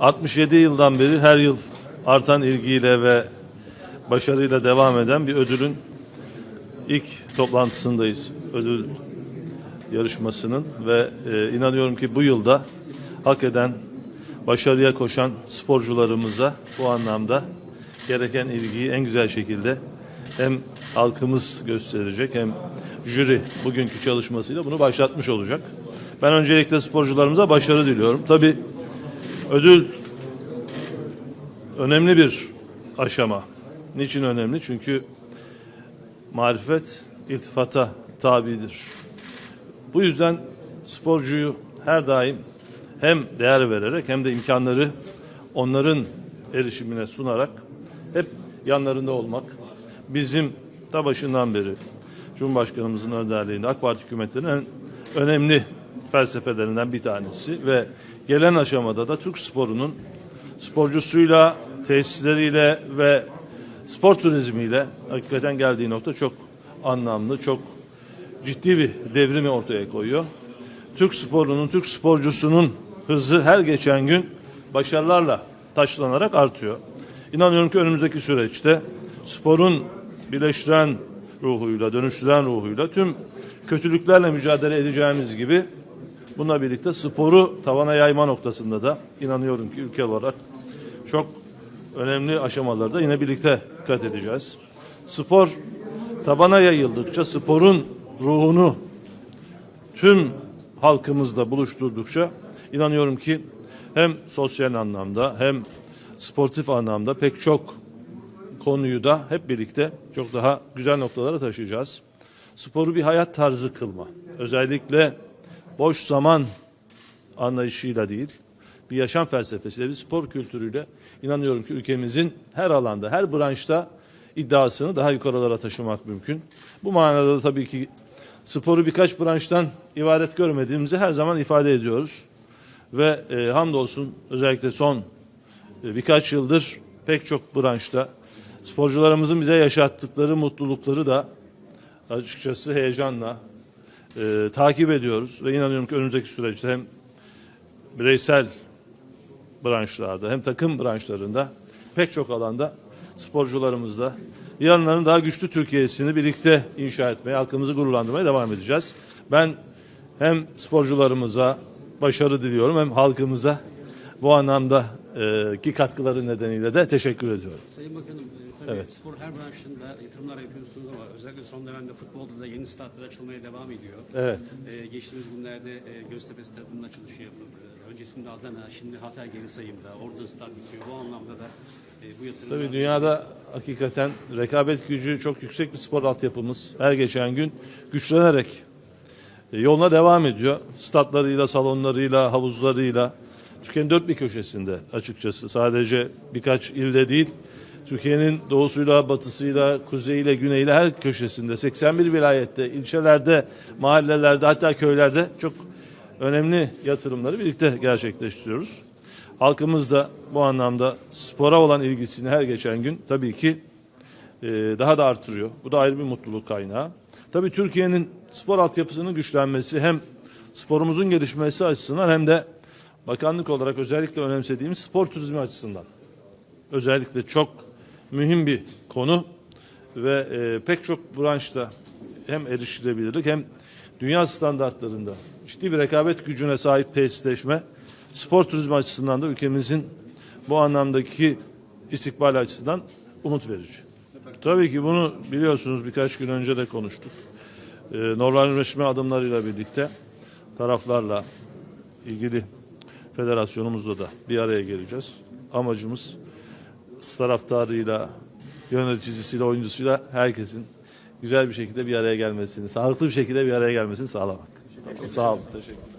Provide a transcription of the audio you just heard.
67 yıldan beri her yıl artan ilgiyle ve başarıyla devam eden bir ödülün ilk toplantısındayız. Ödül yarışmasının ve e, inanıyorum ki bu yılda hak eden, başarıya koşan sporcularımıza bu anlamda gereken ilgiyi en güzel şekilde hem halkımız gösterecek hem jüri bugünkü çalışmasıyla bunu başlatmış olacak. Ben öncelikle sporcularımıza başarı diliyorum. Tabii ödül önemli bir aşama. Niçin önemli? Çünkü marifet iltifata tabidir. Bu yüzden sporcuyu her daim hem değer vererek hem de imkanları onların erişimine sunarak hep yanlarında olmak bizim da başından beri Cumhurbaşkanımızın önderliğinde AK Parti hükümetlerinin en önemli felsefelerinden bir tanesi ve gelen aşamada da Türk sporunun sporcusuyla, tesisleriyle ve spor turizmiyle hakikaten geldiği nokta çok anlamlı, çok ciddi bir devrimi ortaya koyuyor. Türk sporunun, Türk sporcusunun hızı her geçen gün başarılarla taşlanarak artıyor. İnanıyorum ki önümüzdeki süreçte sporun birleştiren ruhuyla, dönüştüren ruhuyla tüm kötülüklerle mücadele edeceğimiz gibi bununla birlikte sporu tavana yayma noktasında da inanıyorum ki ülke olarak çok önemli aşamalarda yine birlikte kat edeceğiz. Spor tabana yayıldıkça sporun ruhunu tüm halkımızla buluşturdukça inanıyorum ki hem sosyal anlamda hem sportif anlamda pek çok konuyu da hep birlikte çok daha güzel noktalara taşıyacağız. Sporu bir hayat tarzı kılma. Özellikle boş zaman anlayışıyla değil, bir yaşam felsefesiyle, bir spor kültürüyle inanıyorum ki ülkemizin her alanda, her branşta iddiasını daha yukarılara taşımak mümkün. Bu manada da tabii ki sporu birkaç branştan ibaret görmediğimizi her zaman ifade ediyoruz. Ve e, hamdolsun özellikle son e, birkaç yıldır pek çok branşta sporcularımızın bize yaşattıkları mutlulukları da açıkçası heyecanla e, takip ediyoruz ve inanıyorum ki önümüzdeki süreçte hem bireysel branşlarda hem takım branşlarında pek çok alanda sporcularımızla yarınların daha güçlü Türkiye'sini birlikte inşa etmeye, halkımızı gururlandırmaya devam edeceğiz. Ben hem sporcularımıza başarı diliyorum hem halkımıza bu anlamda ki katkıları nedeniyle de teşekkür ediyorum. Sayın Bakanım, e, tabii Evet. spor her branşında yatırımlar yapıyorsunuz ama özellikle son dönemde futbolda da yeni statlar açılmaya devam ediyor. Evet. E, geçtiğimiz günlerde e, Göztepe Stadı'nın açılışı yapıldı. Öncesinde Adana, şimdi Hatay geri sayımda. Orada stat bitiyor. Bu anlamda da e, bu yatırımlar... Tabii dünyada hakikaten rekabet gücü çok yüksek bir spor altyapımız. Her geçen gün güçlenerek yoluna devam ediyor. Statlarıyla, salonlarıyla, havuzlarıyla. Türkiye'nin dört bir köşesinde açıkçası. Sadece birkaç ilde değil. Türkiye'nin doğusuyla, batısıyla, kuzeyiyle, güneyiyle her köşesinde, 81 vilayette, ilçelerde, mahallelerde, hatta köylerde çok önemli yatırımları birlikte gerçekleştiriyoruz. Halkımız da bu anlamda spora olan ilgisini her geçen gün tabii ki e, daha da artırıyor. Bu da ayrı bir mutluluk kaynağı. Tabii Türkiye'nin spor altyapısının güçlenmesi hem sporumuzun gelişmesi açısından hem de bakanlık olarak özellikle önemsediğimiz spor turizmi açısından. Özellikle çok mühim bir konu ve e, pek çok branşta hem erişilebilirlik hem dünya standartlarında ciddi bir rekabet gücüne sahip tesisleşme spor turizmi açısından da ülkemizin bu anlamdaki istikbal açısından umut verici. Tabii ki bunu biliyorsunuz birkaç gün önce de konuştuk. Ee, normalleşme adımlarıyla birlikte taraflarla ilgili federasyonumuzla da bir araya geleceğiz. Amacımız taraftarıyla, yöneticisiyle, oyuncusuyla herkesin güzel bir şekilde bir araya gelmesini, sağlıklı bir şekilde bir araya gelmesini sağlamak. Sağ olun. Teşekkür ederim.